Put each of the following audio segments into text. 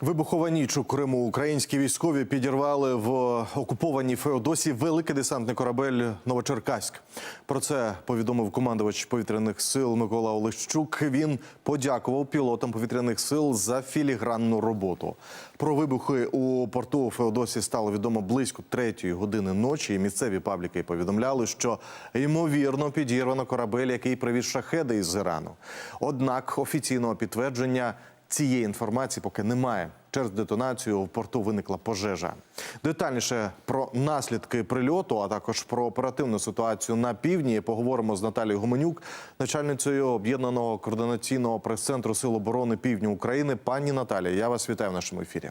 Вибухова ніч у Криму українські військові підірвали в окупованій Феодосії великий десантний корабель Новочеркаськ. Про це повідомив командувач повітряних сил Микола Олещук. Він подякував пілотам повітряних сил за філігранну роботу. Про вибухи у порту Феодосії стало відомо близько третьої години ночі. І місцеві пабліки повідомляли, що ймовірно підірвано корабель, який привіз шахеди із Ірану. Однак офіційного підтвердження цієї інформації поки немає. Через детонацію в порту виникла пожежа. Детальніше про наслідки прильоту, а також про оперативну ситуацію на півдні поговоримо з Наталією Гуменюк, начальницею об'єднаного координаційного прес-центру Сил оборони Півдня України. Пані Наталія, я вас вітаю в нашому ефірі.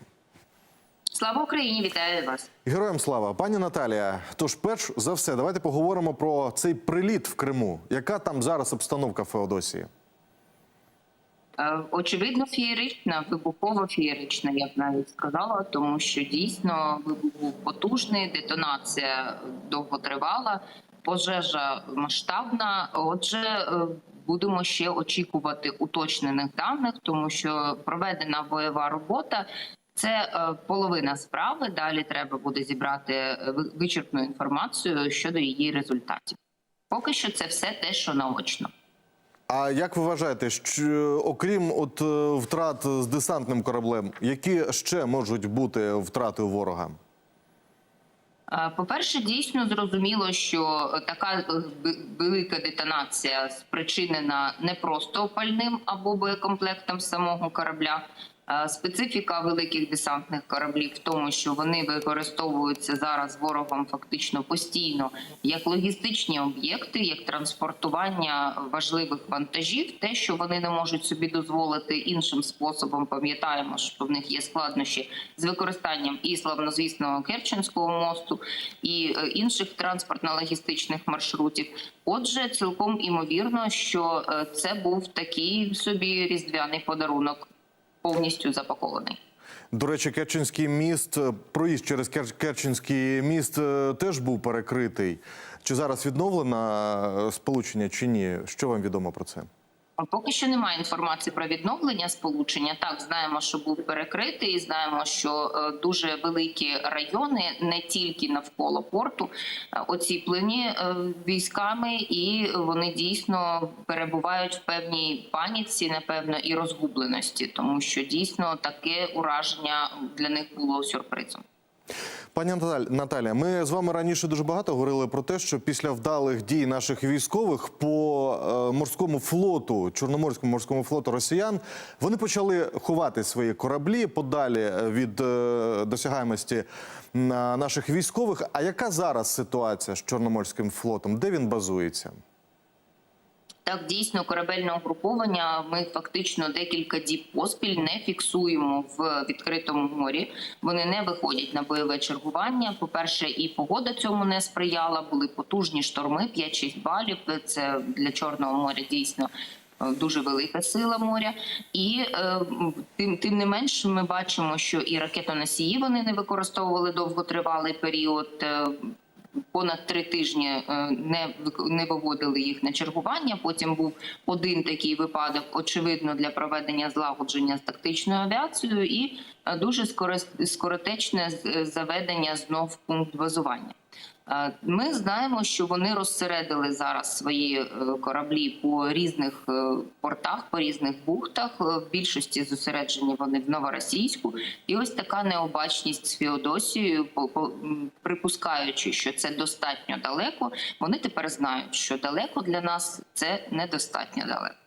Слава Україні, вітаю вас. Героям слава, пані Наталія. Тож, перш за все, давайте поговоримо про цей приліт в Криму. Яка там зараз обстановка в Феодосії? Е, Очевидно, феєрична, вибухово феєрична, я б навіть сказала, тому що дійсно вибух був потужний, детонація довготривала, пожежа масштабна. Отже, е, будемо ще очікувати уточнених даних, тому що проведена бойова робота. Це е, половина справи. Далі треба буде зібрати вичерпну інформацію щодо її результатів. Поки що це все те, що наочно. А як ви вважаєте, що окрім от е, втрат з десантним кораблем, які ще можуть бути втрати ворога? Е, По-перше, дійсно зрозуміло, що така е, велика детонація спричинена не просто пальним або боєкомплектом самого корабля. Е, Специфіка великих десантних кораблів в тому, що вони використовуються зараз ворогом фактично постійно як логістичні об'єкти, як транспортування важливих вантажів, те, що вони не можуть собі дозволити іншим способом. Пам'ятаємо, що в них є складнощі з використанням і славнозвісного Керченського мосту, і е, інших транспортно-логістичних маршрутів. Отже, цілком імовірно, що е, це був такий собі різдвяний подарунок, повністю запакований. До речі, Керченський міст, е, проїзд через Кер- Керченський міст е, теж був перекритий. Чи зараз відновлено е, сполучення чи ні? Що вам відомо про це? Поки що немає інформації про відновлення сполучення. Так знаємо, що був перекритий. Знаємо, що е, дуже великі райони, не тільки навколо порту, е, оціплені е, військами, і вони дійсно перебувають в певній паніці, напевно, і розгубленості, тому що дійсно таке ураження для них було сюрпризом. Пані Наталія, ми з вами раніше дуже багато говорили про те, що після вдалих дій наших військових по е, морському флоту, чорноморському морському флоту росіян, вони почали ховати свої кораблі подалі від е, досягаємості наших військових. А яка зараз ситуація з чорноморським флотом? Де він базується? Так, дійсно, корабельне угруповання. Ми фактично декілька діб поспіль не фіксуємо в відкритому морі. Вони не виходять на бойове чергування. По перше, і погода цьому не сприяла. Були потужні шторми, 5-6 балів. Це для чорного моря дійсно. е, Дуже велика сила моря, і е, тим тим не менш, ми бачимо, що і ракетоносії вони не використовували довготривалий період. е, понад три тижні е, не не виводили їх на чергування. Потім був один такий випадок, очевидно, для проведення злагодження з тактичною авіацією, і е, дуже скоро- скоротечне заведення знов пункт базування. Е, Ми знаємо, що вони розсередили зараз свої е, кораблі по різних е, портах, по різних бухтах. В більшості зосереджені вони в Новоросійську. І ось така необачність з Феодосією, припускаючи, що це достатньо далеко. Вони тепер знають, що далеко для нас це недостатньо далеко.